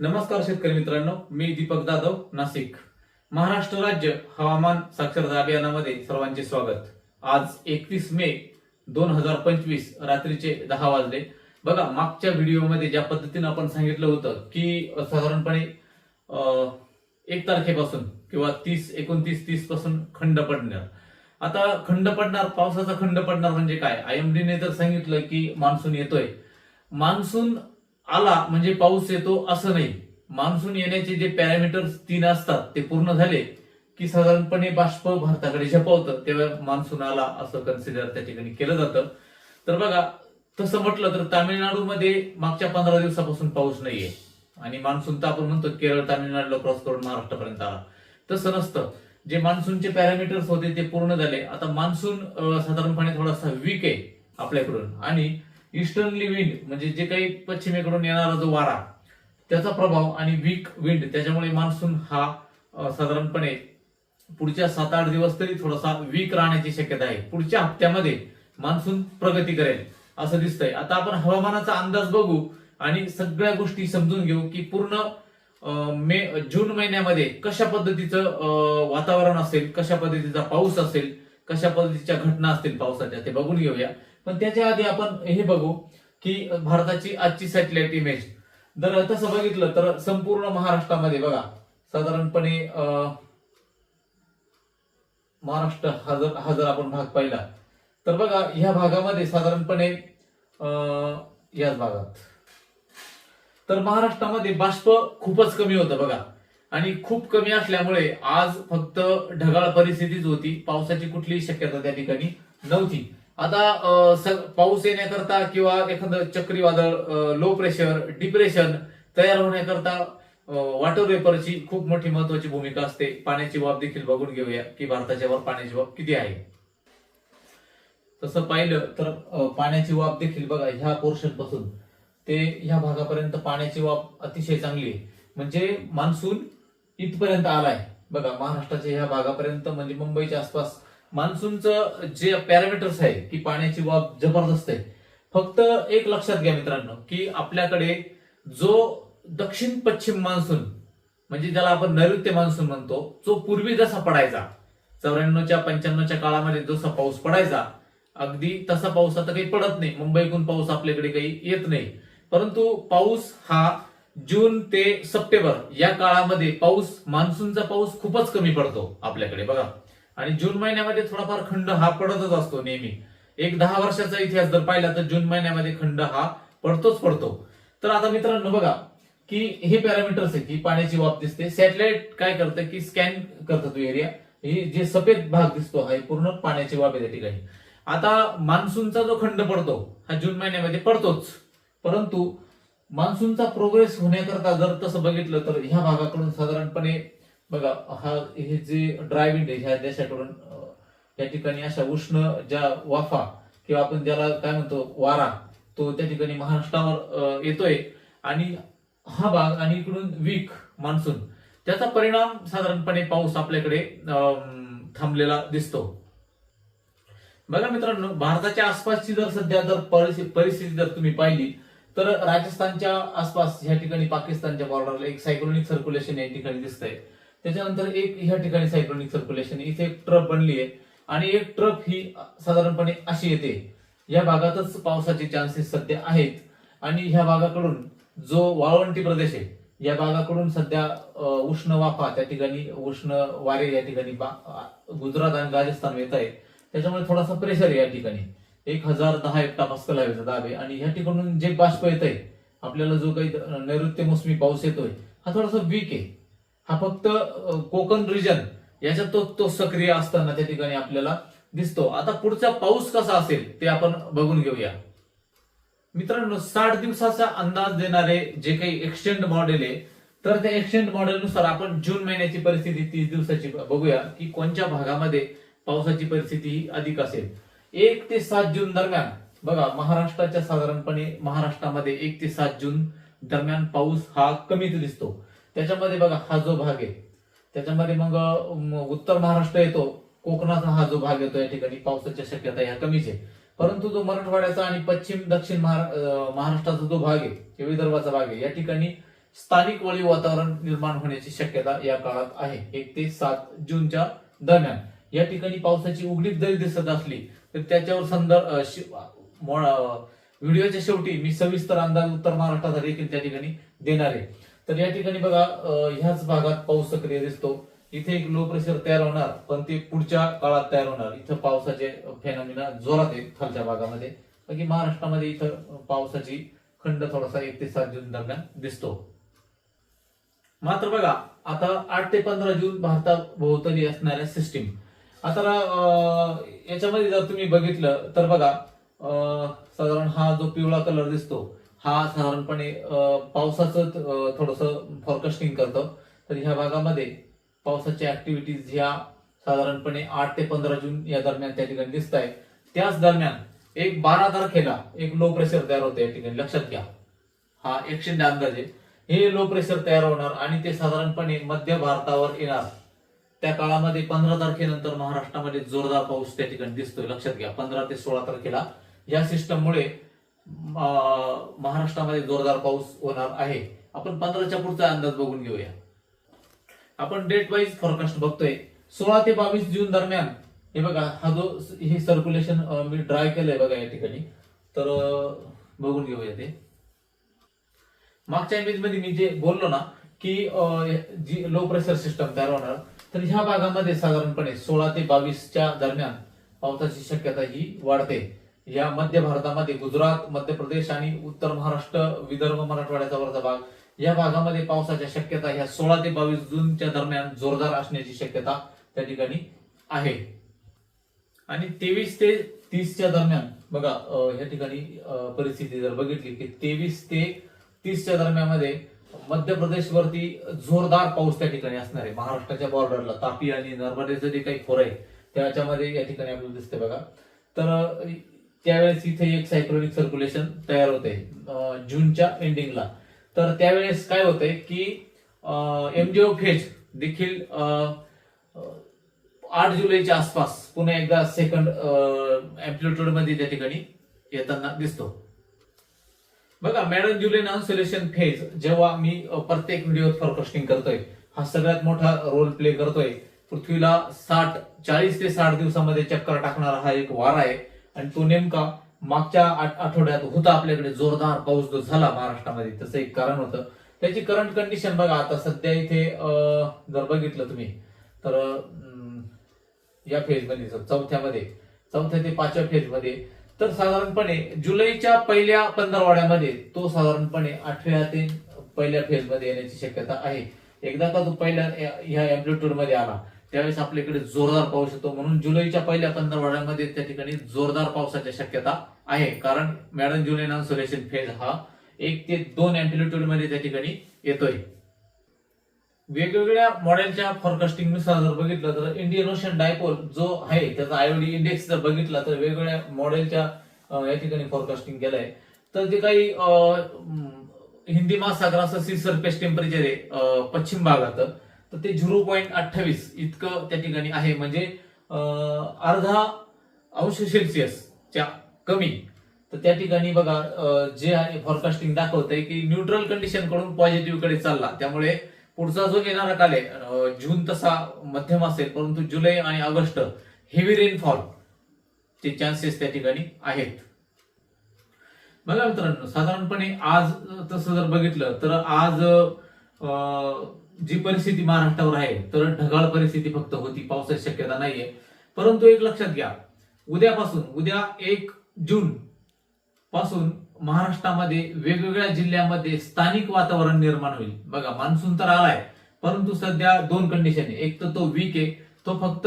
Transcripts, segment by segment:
नमस्कार शेतकरी मित्रांनो मी दीपक जाधव नाशिक. महाराष्ट्र राज्य हवामान साक्षरता अभियानामध्ये सर्वांचे स्वागत. आज एकवीस मे दोन हजार पंचवीस रात्रीचे दहा वाजले. बघा मागच्या व्हिडिओमध्ये ज्या पद्धतीनं आपण सांगितलं होतं की साधारणपणे एक तारखेपासून किंवा तीस एकोणतीस तीसपासून खंड पडणार. आता खंड पडणार पावसाचा खंड पडणार म्हणजे काय? आयएमडीने तर सांगितलं की मान्सून येतोय. मान्सून आला म्हणजे पाऊस येतो असं नाही. मान्सून येण्याचे जे पॅरामीटर्स तीन असतात ते पूर्ण झाले की साधारणपणे बाष्प भारताकडे झपावतं. तेव्हा मान्सून आला असं कन्सिडर त्या ठिकाणी केलं जातं. तर बघा तसं म्हटलं तर तामिळनाडूमध्ये मागच्या पंधरा दिवसापासून पाऊस नाहीये. आणि मान्सून तर आपण म्हणतो केरळ तामिळनाडूला क्रॉस करून महाराष्ट्रापर्यंत आला. तसं नसतं. जे मान्सूनचे पॅरामीटर्स होते ते पूर्ण झाले. आता मान्सून साधारणपणे थोडासा वीक आहे आपल्याकडून. आणि इस्टर्नली विंड म्हणजे जे काही पश्चिमेकडून येणारा जो वारा त्याचा प्रभाव आणि वीक विंड त्याच्यामुळे मान्सून हा साधारणपणे पुढच्या सात आठ दिवस तरी थोडासा वीक राहण्याची शक्यता आहे. पुढच्या हप्त्यामध्ये मान्सून प्रगती करेल असं दिसतंय. आता आपण हवामानाचा अंदाज बघू आणि सगळ्या गोष्टी समजून घेऊ की पूर्ण मे जून महिन्यामध्ये कशा पद्धतीचं वातावरण असेल कशा पद्धतीचा पाऊस असेल कशा पद्धतीच्या घटना असतील पावसाच्या ते बघून घेऊया. पण त्याच्या आधी आपण हे बघू की भारताची आजची सॅटेलाइट इमेज जर तसं बघितलं तर संपूर्ण महाराष्ट्रामध्ये बघा साधारणपणे अं, महाराष्ट्र हा जर हा जर आपण भाग पाहिला तर बघा ह्या भागामध्ये साधारणपणे अं, याच भागात. तर महाराष्ट्रामध्ये बाष्प खूपच कमी होतं बघा. आणि खूप कमी असल्यामुळे आज फक्त ढगाळ परिस्थितीच होती. पावसाची कुठलीही शक्यता त्या ठिकाणी नव्हती. आता पाऊस येण्याकरता किंवा एखादं चक्रीवादळ लो प्रेशर डिप्रेशन तयार होण्याकरता वॉटर वेपरची खूप मोठी महत्वाची भूमिका असते. पाण्याची वाफ देखील बघून घेऊया की भारताच्या वर पाण्याची बाब किती आहे. तसं पाहिलं तर पाण्याची वाफ देखील बघा ह्या पोर्शनपासून ते ह्या भागापर्यंत पाण्याची वाफ अतिशय चांगली आहे. म्हणजे मान्सून इथपर्यंत आलाय. बघा महाराष्ट्राच्या ह्या भागापर्यंत म्हणजे मुंबईच्या आसपास मान्सूनचं जे पॅरामीटर्स आहे की पाण्याची वाफ जबरदस्त आहे फक्त एक लक्षात घ्या मित्रांनो की आपल्याकडे जो दक्षिण पश्चिम मान्सून म्हणजे ज्याला आपण नैऋत्य मान्सून म्हणतो जो पूर्वी जसा पडायचा चौऱ्याण्णवच्या पंच्याण्णवच्या काळामध्ये जसा पाऊस पडायचा अगदी तसा पाऊस आता काही पडत नाही मुंबईकडून पाऊस आपल्याकडे काही येत नाही. परंतु पाऊस हा जून ते सप्टेंबर या काळामध्ये पाऊस मान्सूनचा पाऊस खूपच कमी पडतो आपल्याकडे बघा. आणि जून महिन्यामध्ये थोडाफार खंड हा पडतच असतो नेहमी. एक दहा वर्षाचा इतिहास जर पाहिला तर जून महिन्यामध्ये खंड हा पडतोच पडतो. तर आता मित्रांनो बघा की हे पॅरामीटर्स आहे की पाण्याची वाफ दिसते. सॅटेलाइट काय करतं की स्कॅन करतं तो एरिया ही जे सफेद भाग दिसतो हा पूर्ण पाण्याची वाफ त्या ठिकाणी. आता मान्सूनचा जो खंड पडतो हा जून महिन्यामध्ये पडतोच. परंतु मान्सूनचा प्रोग्रेस होण्याकरता जर तसं बघितलं तर ह्या भागाकडून साधारणपणे बघा हा हे जे ड्राय विंड आहे ह्या देशाकडून या ठिकाणी अशा उष्ण ज्या वाफा किंवा आपण ज्याला काय म्हणतो वारा तो त्या ठिकाणी महाराष्ट्रावर येतोय. आणि हा भाग आणि इकडून वीक मान्सून त्याचा परिणाम साधारणपणे पाऊस आपल्याकडे अं, थांबलेला दिसतो. बघा मित्रांनो भारताच्या आसपासची जर सध्या जर परिस्थिती परिस्थिती जर तुम्ही पाहिली तर राजस्थानच्या आसपास ह्या ठिकाणी पाकिस्तानच्या बॉर्डरला एक सायक्लोनिक सर्क्युलेशन या ठिकाणी दिसतंय. त्याच्यानंतर एक ह्या ठिकाणी सायक्लोनिक सर्क्युलेशन इथे एक ट्रप बनली आहे आणि एक ट्रप ही साधारणपणे अशी येते. या भागातच पावसाचे चान्सेस सध्या आहेत. आणि ह्या भागाकडून जो वाळवंटी प्रदेश आहे या भागाकडून सध्या उष्ण वाफा त्या ठिकाणी उष्ण वारे या ठिकाणी बा- गुजरात आणि राजस्थान येत आहे त्याच्यामुळे थोडासा प्रेशर आहे या ठिकाणी. एक हजार दहा एकटा पास्कल हवेचा दाब आहे. आणि ह्या ठिकाणून जे बाष्प येत आहे आपल्याला जो काही नैऋत्य मोसमी पाऊस येतोय हा थोडासा वीक आहे. हा फक्त कोकण रिजन याच्यात तो तो सक्रिय असताना त्या ठिकाणी आपल्याला दिसतो. आता पुढचा पाऊस कसा असेल ते आपण बघून घेऊया. मित्रांनो साठ दिवसाचा अंदाज देणारे जे काही एक्सटेंड मॉडेल आहे तर त्या एक्सटेंड मॉडेलनुसार आपण जून महिन्याची परिस्थिती तीस दिवसाची बघूया की कोणत्या भागामध्ये पावसाची परिस्थिती ही अधिक असेल. एक ते सात जून दरम्यान बघा महाराष्ट्राच्या साधारणपणे महाराष्ट्रामध्ये एक ते सात जून दरम्यान पाऊस हा कमीच दिसतो. त्याच्यामध्ये बघा हा जो भाग आहे. त्याच्यामध्ये मग उत्तर महाराष्ट्र येतो. कोकणाचा हा जो भाग येतो या ठिकाणी पावसाच्या शक्यता ह्या कमीच आहे. परंतु जो मराठवाड्याचा आणि पश्चिम दक्षिण महारा- महाराष्ट्राचा जो भाग आहे विदर्भाचा भाग आहे या ठिकाणी स्थानिक वळी वातावरण निर्माण होण्याची शक्यता या काळात आहे. एक ते सात जूनच्या दरम्यान. या ठिकाणी पावसाची उघडीप जरी दिसत असली तर त्याच्यावर संदर्भ व्हिडिओच्या शेवटी मी सविस्तर अंदाज उत्तर महाराष्ट्राचा देखील त्या ठिकाणी देणार आहे. तर या ठिकाणी बघा ह्याच भागात पाऊस सक्रिय दिसतो. इथे एक लो प्रेशर तयार होणार पण ते पुढच्या काळात तयार होणार. इथं पावसाचे फेनॉमिना जोरात आहेत खालच्या भागामध्ये. बाकी महाराष्ट्रामध्ये इथं पावसाची खंड थोडासा एक ते सात जून दरम्यान दिसतो. मात्र बघा आता आठ ते पंधरा जून भारताभोवताली असणाऱ्या सिस्टीम आता अं, याच्यामध्ये जर तुम्ही बघितलं तर बघा अं, साधारण हा जो पिवळा कलर दिसतो हा साधारणपणे पावसाचं थोडस फॉरकास्टिंग करतं. तर ह्या भागामध्ये पावसाच्या ऍक्टिव्हिटीज ह्या साधारणपणे आठ ते पंधरा जून या दरम्यान त्या ठिकाणी दिसत आहे त्याच दरम्यान एक बारा तारखेला एक लो प्रेशर तयार होतं या ठिकाणी. लक्षात घ्या. हा एकशे अंदाजे हे लो प्रेशर तयार होणार आणि ते साधारणपणे मध्य भारतावर येणार. त्या काळामध्ये पंधरा तारखेनंतर महाराष्ट्रामध्ये जोरदार पाऊस त्या ठिकाणी दिसतोय. लक्षात घ्या. पंधरा ते सोळा तारखेला या सिस्टममुळे महाराष्ट्रामध्ये जोरदार पाऊस होणार आहे. आपण पंधराच्या पुढचा अंदाज बघून घेऊया. आपण डेट वाईज फॉरकास्ट बघतोय. सोळा ते बावीस जून दरम्यान हे बघा हा जो हे सर्क्युलेशन मी ड्राय केलंय बघा या ठिकाणी. तर बघून घेऊया ते. मागच्या इमेजमध्ये मी जे बोललो ना की जी लो प्रेशर सिस्टम तयार होणार तर ह्या भागामध्ये साधारणपणे सोळा ते बावीसच्या दरम्यान पावसाची शक्यता ही वाढते. या मध्य भारतामध्ये गुजरात मध्य प्रदेश आणि उत्तर महाराष्ट्र विदर्भ मराठवाड्याचा वरचा भाग. या भागामध्ये पावसाच्या शक्यता ह्या सोळा ते बावीस जूनच्या दरम्यान जोरदार असण्याची शक्यता त्या ठिकाणी आहे. आणि तेवीस ते तीसच्या दरम्यान बघा या ठिकाणी परिस्थिती जर बघितली की तेवीस ते तीसच्या दरम्यानमध्ये मध्य प्रदेशवरती जोरदार पाऊस त्या ठिकाणी असणार आहे. महाराष्ट्राच्या बॉर्डरला तापी आणि नर्मदेचं जे काही खोर आहे त्याच्यामध्ये या ठिकाणी आपल्याला दिसते बघा. तर त्यावेळेस इथे एक सायक्लोनिक सर्क्युलेशन तयार होते जूनच्या एंडिंगला तर त्यावेळेस काय होतंय की एमजीओ फेज देखील अं, आठ जुलैच्या आसपास पुन्हा एकदा सेकंड अँप्लिट्यूडमध्ये त्या ठिकाणी येताना दिसतो. बघा मॅडम जुलै नॉन सोल्युशन फेज जेव्हा मी प्रत्येक व्हिडिओ फॉरकास्टिंग करतोय हा सगळ्यात मोठा रोल प्ले करतोय. पृथ्वीला साठ चाळीस ते साठ दिवसामध्ये चक्कर टाकणारा हा एक वार आहे. आणि तो नेमका मागच्या आठ- आठवड्यात होता आपल्याकडे जोरदार पाऊस जो झाला महाराष्ट्रामध्ये तसं एक कारण होतं. त्याची करंट कंडिशन बघा आता सध्या इथे जर बघितलं तुम्ही तर या फेजमध्ये चौथ्यामध्ये चौथ्या ते पाचव्या फेजमध्ये तर साधारणपणे जुलैच्या पहिल्या पंधरवाड्यामध्ये तो साधारणपणे आठव्या ते पहिल्या फेजमध्ये येण्याची शक्यता आहे. एकदा का तो पहिल्या ह्या अँप्लिट्यूडमध्ये आला त्यावेळेस आपल्याकडे जोरदार पाऊस येतो. म्हणून जुलैच्या पहिल्या पंधरवड्यामध्ये त्या ठिकाणी जोरदार पावसाची शक्यता आहे. कारण मॅडम जुलै नॉन फेज हा एक ते दोन अँप्लिट्यूडमध्ये त्या ठिकाणी येतोय. वेगवेगळ्या मॉडेलच्या फॉरकास्टिंगनुसार जर बघितलं तर इंडियन ओशन डायपोल जो आहे त्याचा आयओडी इंडेक्स जर बघितला तर वेगवेगळ्या मॉडेलच्या या ठिकाणी फॉरकास्टिंग केलंय. तर जे काही हिंदी महासागर हिंदी महासागराचं सी सरफेस टेम्परेचर आहे पश्चिम भागात तर ते झिरो पॉईंट अठ्ठावीस इतकं त्या ठिकाणी आहे. म्हणजे अर्धा अंश सेल्सिअसच्या कमी. तर त्या ठिकाणी बघा जे आहे फॉरकास्टिंग दाखवतंय की न्यूट्रल कंडिशनकडून पॉझिटिव्हकडे चालला. त्यामुळे पुढचा जो येणारा काल आहे जून तसा मध्यम असेल परंतु जुलै आणि ऑगस्ट हेवी रेनफॉल चे चान्सेस त्या ठिकाणी आहेत. बघा मित्रांनो साधारणपणे आज तसं जर बघितलं तर आज जी परिस्थिती महाराष्ट्रावर आहे तर ढगाळ परिस्थिती फक्त होती पावसाची शक्यता नाहीये. परंतु एक लक्षात घ्या उद्यापासून उद्या एक जून पासून महाराष्ट्रामध्ये वेगवेगळ्या जिल्ह्यामध्ये स्थानिक वातावरण निर्माण होईल. बघा मान्सून तर आलाय परंतु सध्या दोन कंडिशन आहे. एक तर तो वीक आहे तो फक्त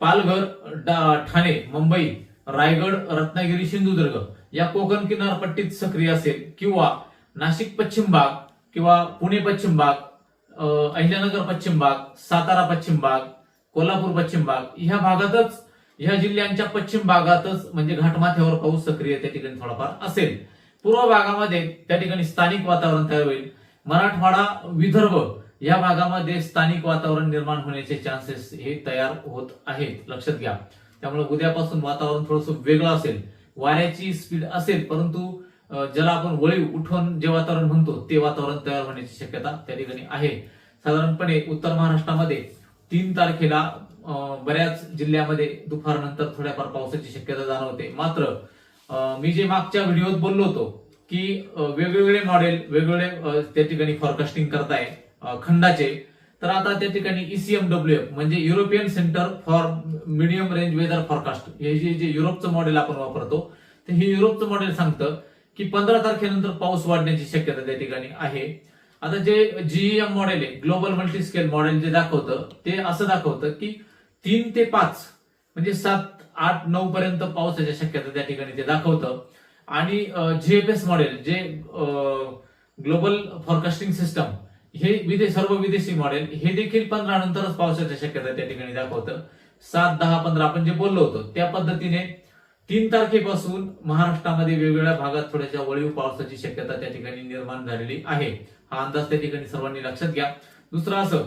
पालघर डा- ठाणे मुंबई रायगड रत्नागिरी सिंधुदुर्ग या कोकण किनारपट्टीत सक्रिय असेल. किंवा नाशिक पश्चिम भाग किंवा पुणे पश्चिम भाग अहिल्यानगर पश्चिम भाग सातारा पश्चिम भाग कोल्हापूर पश्चिम भाग ह्या भागातच ह्या जिल्ह्यांच्या पश्चिम भागातच म्हणजे घाटमाथ्यावर पाऊस सक्रिय त्या ठिकाणी थोडाफार असेल. पूर्व भागामध्ये त्या ठिकाणी स्थानिक वातावरण तयार होईल. मराठवाडा विदर्भ या भागामध्ये स्थानिक वातावरण निर्माण होण्याचे चान्सेस हे तयार होत आहेत. लक्षात घ्या. त्यामुळे उद्यापासून वातावरण थोडंसं वेगळं असेल. वाऱ्याची स्पीड असेल परंतु ज्याला आपण वळीव उठवण जे वातावरण म्हणतो ते वातावरण तयार होण्याची शक्यता त्या ठिकाणी आहे. साधारणपणे उत्तर महाराष्ट्रामध्ये तीन तारखेला बऱ्याच जिल्ह्यामध्ये दुपारनंतर थोड्याफार पावसाची शक्यता जाणवते. मात्र मी जे मागच्या व्हिडिओत बोललो होतो की वेगवेगळे मॉडेल वेगवेगळे त्या ठिकाणी फॉरकास्टिंग करताय खंडाचे. तर आता त्या ठिकाणी E ईसीएमडब्ल्यू एफ म्हणजे European centre for medium range weather forecast हे जे जे युरोपचं मॉडेल आपण वापरतो तर हे युरोपचं मॉडेल सांगतं की पंधरा तारखेनंतर पाऊस वाढण्याची शक्यता त्या ठिकाणी आहे. आता जे जीईएम मॉडेल आहे ग्लोबल मल्टी स्केल मॉडेल जे दाखवतं ते असं दाखवतं की तीन ते पाच म्हणजे सात आठ नऊ पर्यंत पावसाच्या शक्यता त्या ठिकाणी ते दाखवतं. आणि जीएफएस मॉडेल जे ग्लोबल फॉरकास्टिंग सिस्टम हे विदेश सर्व विदेशी मॉडेल हे देखील पंधरा नंतरच पावसाच्या शक्यता त्या ठिकाणी दाखवतं. सात दहा पंधरा आपण जे बोललो होतो त्या पद्धतीने तीन तारखेपासून महाराष्ट्रामध्ये वेगवेगळ्या भागात थोड्याशा वळीव पावसाची शक्यता त्या ठिकाणी निर्माण झालेली आहे. हा अंदाज त्या ठिकाणी सर्वांनी लक्षात घ्या. दुसरं असं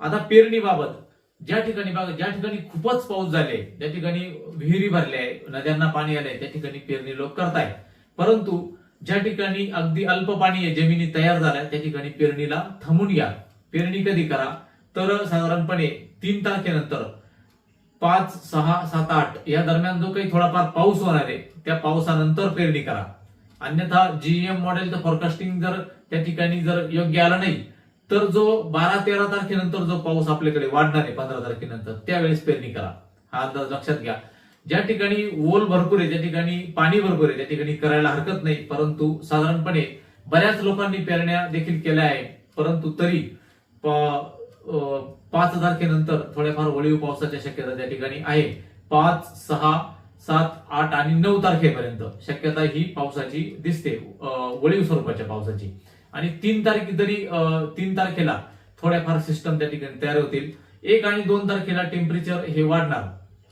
आता पेरणीबाबत ज्या ठिकाणी ज्या ठिकाणी खूपच पाऊस झाले ज्या ठिकाणी विहिरी भरल्या आहे नद्यांना पाणी आलंय त्या ठिकाणी पेरणी लोक करताय. परंतु ज्या ठिकाणी अगदी अल्प पाणी आहे जमिनी तयार झाल्या त्या ठिकाणी पेरणीला थांबून घ्या. पेरणी कधी करा? तर साधारणपणे तीन तारखेनंतर पाच सहा सात आठ. या दरम्यान जो काही थोडाफार पाऊस होणार आहे त्या पावसानंतर पेरणी करा. अन्यथा जीएम मॉडेलचं फॉरकास्टिंग जर त्या ठिकाणी जर योग्य आलं नाही तर जो बारा तेरा तारखेनंतर जो पाऊस आपल्याकडे वाढणार आहे पंधरा तारखेनंतर त्यावेळेस पेरणी करा. हा अंदाज लक्षात घ्या. ज्या ठिकाणी ओल भरपूर आहे ज्या ठिकाणी पाणी भरपूर आहे त्या ठिकाणी करायला हरकत नाही परंतु साधारणपणे बऱ्याच लोकांनी पेरण्या देखील केल्या आहे परंतु तरी पाच तारखेनंतर थोड्याफार वळीव पावसाच्या शक्यता त्या ठिकाणी आहे. पाच सहा सात आठ आणि नऊ तारखेपर्यंत शक्यता ही पावसाची दिसते. वळीव स्वरूपाच्या पावसाची. आणि तीन तारखे तरी अं, तीन तारखेला थोड्याफार सिस्टम त्या ठिकाणी तयार होतील. एक आणि दोन तारखेला टेम्परेचर हे वाढणार.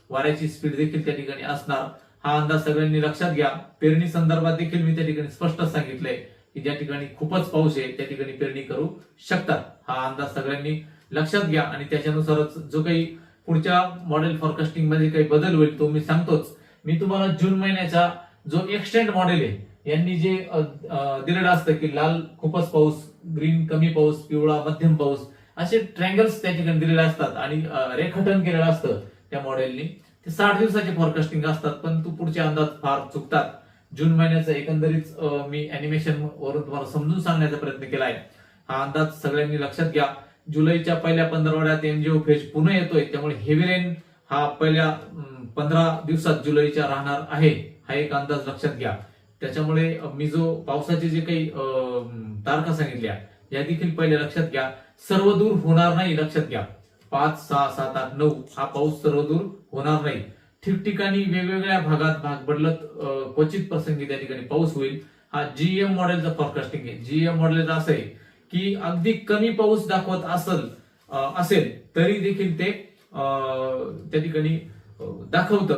वाऱ्याची स्पीड देखील त्या ठिकाणी असणार. हा अंदाज सगळ्यांनी लक्षात घ्या. पेरणी संदर्भात देखील मी त्या ठिकाणी स्पष्ट सांगितलंय की ज्या ठिकाणी खूपच पाऊस आहे त्या ठिकाणी पेरणी करू शकतात. हा अंदाज सगळ्यांनी लक्षात घ्या आणि त्याच्यानुसारच जो काही पुढच्या मॉडेल फॉरकास्टिंगमध्ये काही बदल होईल तो मी सांगतोच. मी तुम्हाला जून महिन्याचा जो एक्सटेंड मॉडेल आहे यांनी जे दिलेलं असतं की लाल खूपच पाऊस ग्रीन कमी पाऊस पिवळा मध्यम पाऊस असे ट्रँगल्स त्या ठिकाणी दिलेले असतात आणि रेखाटन केलेलं असतं त्या मॉडेलनी ते साठ दिवसाचे फॉरकास्टिंग असतात पण तू पुढचे अंदाज फार चुकतात. जून महिन्याचा एकंदरीत मी अॅनिमेशन वरून तुम्हाला समजून सांगण्याचा प्रयत्न केलाय. हा अंदाज सगळ्यांनी लक्षात घ्या. जुलैच्या पहिल्या पंधरवड्यात एनजीओ फेज पुन्हा येतोय. त्यामुळे हेवी रेन हा पहिल्या पंधरा दिवसात जुलैच्या राहणार आहे. हा एक अंदाज लक्षात घ्या. त्याच्यामुळे मी जो पावसाचे जे काही तारखा सांगितल्या या देखील पहिले लक्षात घ्या. सर्व दूर होणार नाही लक्षात घ्या. पाच सहा सात आठ नऊ हा पाऊस सर्व दूर होणार नाही. ठिकठिकाणी वेगवेगळ्या भागात भाग बदलत क्वचित प्रसंगी त्या ठिकाणी पाऊस होईल. हा जीएम मॉडेलचा फॉरकास्टिंग आहे. जीएम मॉडेलचा असं आहे की अगदी कमी पाऊस दाखवत असल असेल तरी देखील ते त्या ठिकाणी दाखवतं.